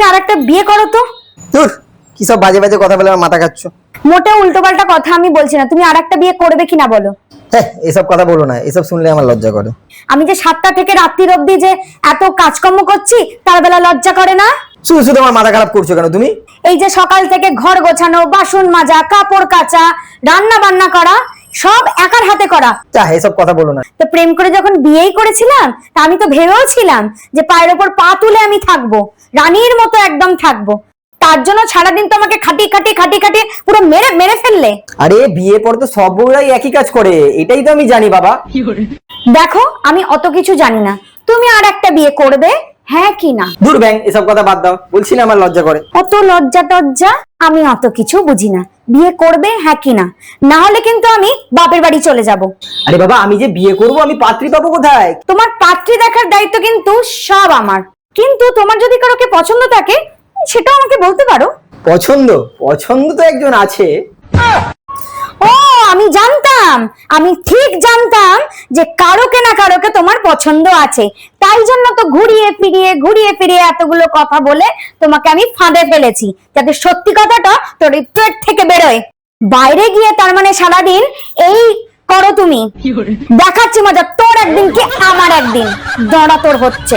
তুমি আরেকটা বিয়ে করো তো। কি সব বাজে বাজে কথা বলে আমার মাথা খাচ্ছ। মোটেও উল্টোপাল্টা কথা আমি বলছি না তুমি আরেকটা বিয়ে করবে কিনা বলো। হ্যাঁ এসব কথা বলো না এসব শুনলে আমার লজ্জা করে। আমি যে সাতটা থেকে রাত্রির অব্দি যে এত কাজকর্ম করছি তার বেলা লজ্জা করে না? শুধু শুধু আমার মাথা খারাপ করছ কেন তুমি? এই যে সকাল থেকে ঘর গোছানো বাসন মাজা কাপড় কাচা রান্না বান্না করা সব একার হাতে করা। যা এসব কথা বলো না। তো প্রেম করে যখন বিয়েই করেছিলাম তা আমি তো ভেবেও ছিলাম যে পায়ের ওপর পা তুলে আমি থাকব রানীর মতো একদম থাকব। তার জন্য সারাদিন তো আমাকে খাটি খাটি খাটি খাটি পুরো মেরে মেরে ফেললে। আরে বিয়ে পর তো সব বউরাই একই কাজ করে এটাই তো আমি জানি বাবা। দেখো আমি অত কিছু জানি না। তুমি আর একটা বিয়ে করবে হ্যাঁ কি না? দূর ব্যাং এসব কথা বাদ দাও। বলছি না আমার লজ্জা করে। অত লজ্জা টজ্জা আমি অত কিছু বুঝি না। বিয়ে করবে? হ্যাঁ কি না? না হলে কিন্তু আমি বাপের বাড়ি চলে যাব। আরে বাবা আমি যে বিয়ে করব আমি পাত্রী পাবো কোথায়? তোমার পাত্রী দেখার দায়িত্ব কিন্তু সব আমার। কিন্তু তোমার যদি কারোকে পছন্দ থাকে সেটাও আমাকে বলতে পারো। পছন্দ? পছন্দ তো একজন আছে। জানতাম আমি ঠিক জানতাম যে কারোকে না কারোকে তোমার পছন্দ আছে। তাই জন্য তো ঘুরিয়ে ফিরিয়ে ঘুরিয়ে ফিরিয়ে এতগুলো কথা বলে তোমাকে আমি ফাঁদে ফেলেছি যাতে সত্যি কথাটা তোর পেট থেকে বেরোয়। বাইরে গিয়ে তার মানে সারাদিন এই করো তুমি। দেখাচ্ছি মজা তোর একদিন কি আমার একদিন? দড়া তোর হচ্ছে।